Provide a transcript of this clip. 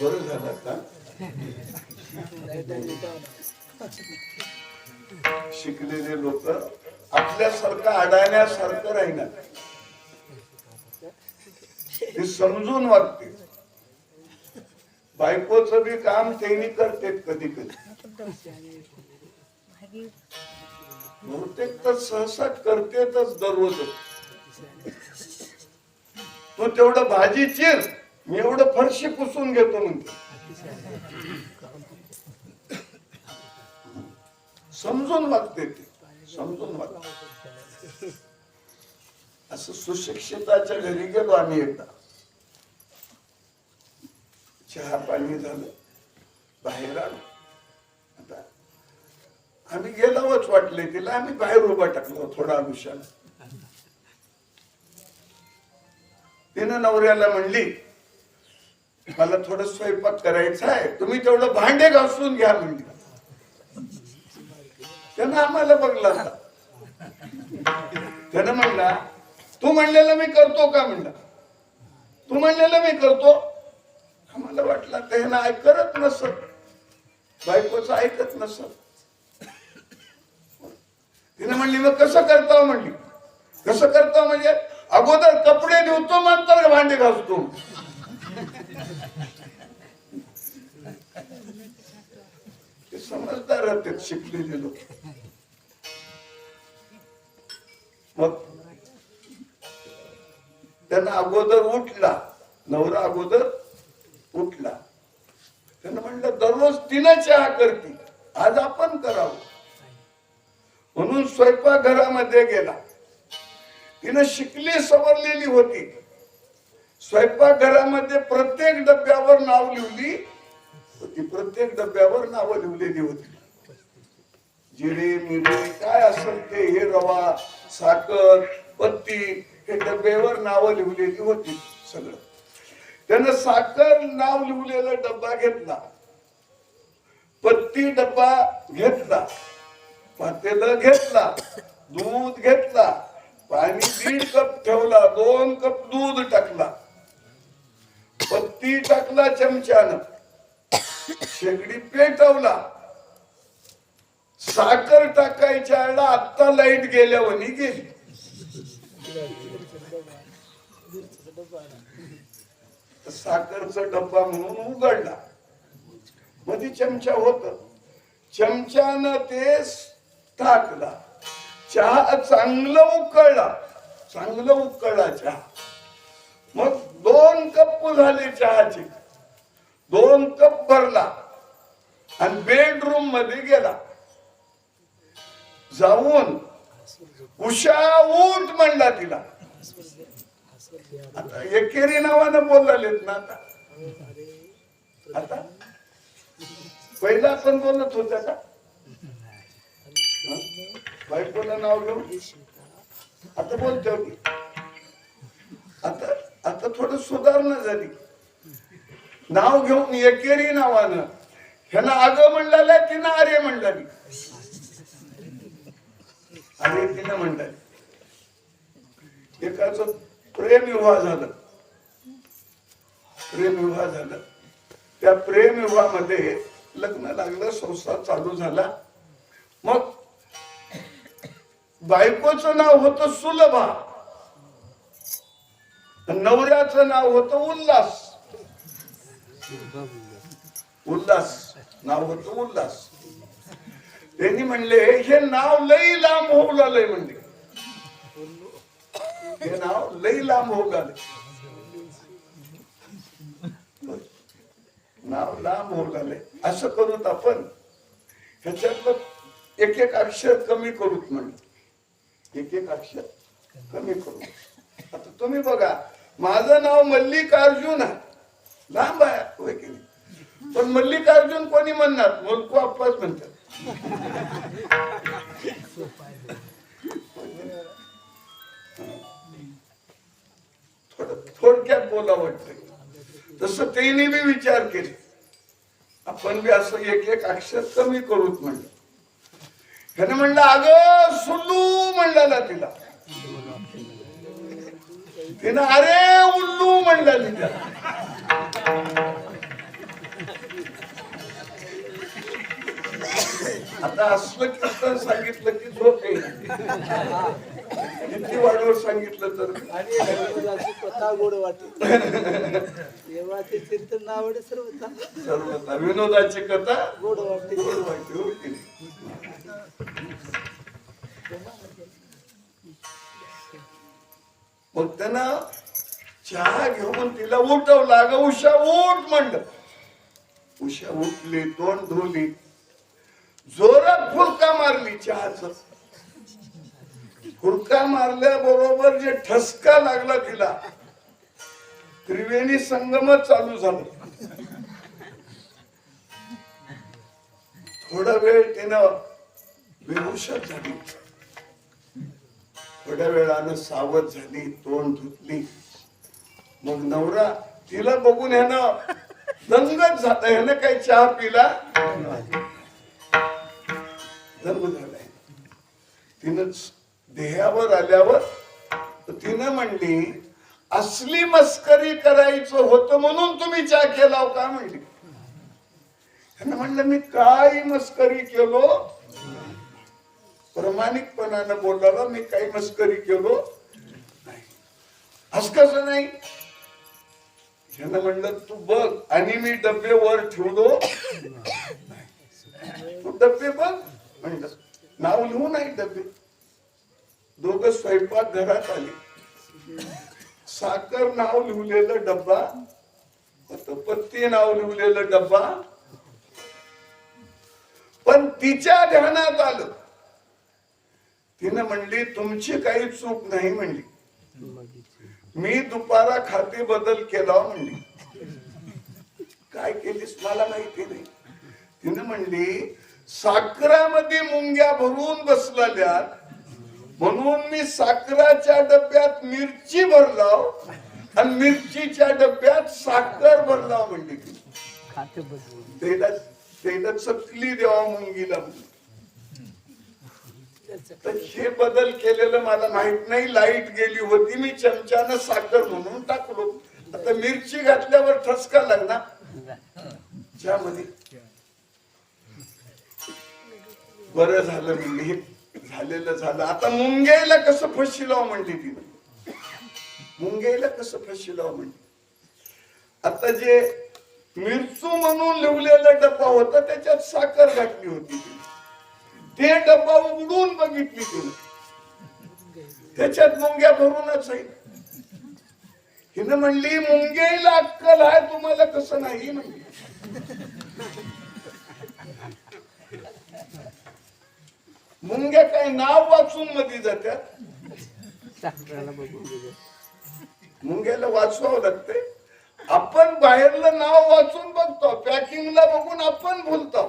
बरं झालं का शिकलेले लोक आपल्यासारखं अडाण्यासारखं राहिना ते समजून वागते. बायकोचं बी काम त्यांनी करते कधी कधी. बहुतेक तर सहसा करतेच दररोज. तू तेवढं भाजी चिर. मी एवढं फरशी पुसून घेतो म्हणते. समजून वागते ते. समजून वागते. असं सुशिक्षिताच्या घरी गेलो आम्ही एकदा. चहा पाणी झालं. बाहेर आलो. आता आम्ही गेलावच वाटले तिला. आम्ही बाहेर उभा टाकलो थोडा आयुष्याला तिनं नवऱ्याला म्हणली मला थोडं स्वयंपाक करायचा आहे. तुम्ही तेवढं भांडे घासून घ्या म्हणली. त्यानं आम्हाला बघला. त्यानं म्हणला तू म्हणलेलं मी करतो का? म्हणला. तू म्हणलेलं मी करतो. आम्हाला वाटलं त्यानं ऐकत नसत बायकोचं ऐकत नसत तिने म्हणली मग कसं करतो म्हणली. कसं करतो म्हणजे अगोदर कपडे धुतो नंतर भांडे घासतो. ते समजदार राहतात शिकलेले लोक. मग त्यांना अगोदर उठला नवरा अगोदर उठला. त्यानं म्हणलं दररोज तिनं चहा करते आज आपण करावं. म्हणून स्वयंपाकघरामध्ये गेला. तिनं शिकली सवरलेली होती. स्वयंपाकघरामध्ये प्रत्येक डब्यावर नाव लिहिली होती. प्रत्येक डब्यावर नावं लिहिलेली होती. जिरे मिरे काय असेल ते हे रवा साखर पत्ती हे डब्यावर नावं लिहिलेली होती सगळं. त्यानं साखर नाव लिहिलेला डब्बा घेतला. पत्ती डब्बा घेतला. पातेलं घेतला. दूध घेतला. पाणी दीड कप ठेवला. दोन कप दूध टाकला. पत्ती टाकला चमच्यानं. शेगडी पेटवला. साखर टाकायच्या वेळेला आत्ता लाइट गेल्यावनी गेली साखरचा डब्बा म्हणून उघडला. मध्ये चमचा होत. चमच्यानं ते टाकला. चहा चांगलं उकळला. चांगलं उकळला चहा. मग दोन कप झाली चहाची. दोन कप भरला. आणि बेडरूममध्ये गेला. जाऊन उषा उठ म्हणला तिला. आता एकेरी नावानं बोललेत ना आता. आता? पहिला आपण बोलत होत्या का? बायकोला नाव घेऊन? आता बोलतो आता? आता थोडं सुधारणा झाली. नाव घेऊन एकेरी नावानं. ह्यानं अग म्हणलेलं तिनं आर्य म्हणलेली. आर्य तिनं म्हणलेली. एकाच प्रेम विवाह झालं. प्रेम विवाह झालं. त्या प्रेम विवाहामध्ये लग्न लागलं संसार चालू झाला. मग बायकोचं नाव होतं सुलभा. नवऱ्याचं नाव होतं उल्हास. उल्हास. नाव होतं उल्हास. त्यांनी म्हणले हे नाव लई लांब होऊ लागलंय म्हणले. हे नाव लई लांब होऊ लागले नाव लांब होऊ लागले असं करूत आपण. ह्याच्यातलं एक एक अक्षर कमी करूत म्हणले. एक एक अक्षर कमी करू आता तुम्ही बघा माझं नाव मल्लिकार्जुन आहे. लांब आहे होय की नाही? पण मल्लिकार्जुन कोणी म्हणणार? मुलको आप्पाच म्हणतात. थोडं थोडक्यात बोला वाटतं तसं त्यांनी बी विचार केले. आपण बी असं एक एक अक्षर कमी करूत म्हणलं ह्याने म्हणलं अगं सुल्लू म्हणला तिला. तिनं अरे उल्लू म्हणला तिथं. आता असलं कसं सांगितलं की झोप किती वाढवर सांगितलं तर. आणि स्वतः गोड वाटत देवाचे चिंतन आवड सर्वता सर्वता विनोदाची कथा गोड वाटते गोड वाटते मग त्यांना चहा घेऊन तिला उठवला ग उषा उठ म्हणलं उषा उठली तोंड धुली जोरात फुलका मारली चहाच. फुलका मारल्याबरोबर जे ठसका लागला तिला त्रिवेणी संगमच चालू झालं. थोडा वेळ तिनं बेहोशच झाली. थोड्या वेळानं सावध झाली तोंड धुतली. मग नवरा तिला बघून ह्यानं दंगच झाला ह्यानं काही चहा पिला? दंग झालाय. तिनं देहावर आल्यावर तिनं म्हणली असली मस्करी करायचं होतं म्हणून तुम्ही चहा केला का म्हणली. म्हणलं मी काही मस्करी केलो? प्रामाणिकपणानं बोलला मी काही मस्करी केलो नाही. असं कसं नाही? ह्यानं म्हणलं तू बघ आणि मी डबे वर ठेवलो तू डबे बघ म्हणलं. नाव लिहू नाही डबे दोघं स्वयंपाक घरात आले. साखर नाव लिहिलेलं डब्बा पत्ती नाव लिहिलेलं डब्बा. पण तिच्या ध्यानात आलं. तिनं म्हणली तुमची काही चूक नाही म्हणली. मी दुपारा खाते बदल केला म्हणली. काय केलीस? मला माहिती नाही. तिनं म्हणली साखरामध्ये मुंग्या भरून बसलेल्या म्हणून मी साखराच्या डब्यात मिरची भरलाव आणि मिरचीच्या डब्यात साखर भरलाव म्हणली. तेला चकली द्यावा मुंगीला हे बदल केलेलं मला माहीत नाही. लाइट गेली होती. मी चमच्यानं साखर म्हणून टाकलो. आता मिरची घातल्यावर ठसका ज्यामध्ये बरं झालं म्हणली हे झालेलं झालं. आता मुंग्याला कसं फशिलाव म्हणली तिनं मुंग्याला कसं फशिलाव म्हणली आता जे मिरचू म्हणून लिवलेला डब्बा होता त्याच्यात साखर घातली होती. ते डब्बा उघडून बघितली तिने त्याच्यात मुंग्या भरूनच आहे. हिनं म्हणली मुंग्याला अक्कल आहे तुम्हाला कसं नाही म्हणली. मुंग्या काय नाव वाचून मध्ये गेले. मुंग्याला वाचवावं लागतंय. आपण बाहेरलं नाव वाचून बघतो पॅकिंगला बघून आपण भुलतो